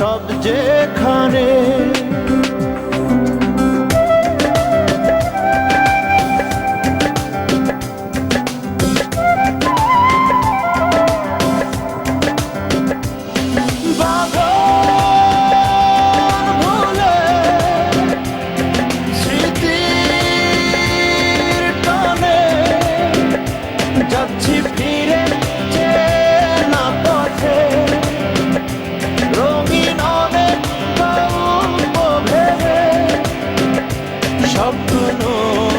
সব যেখানে no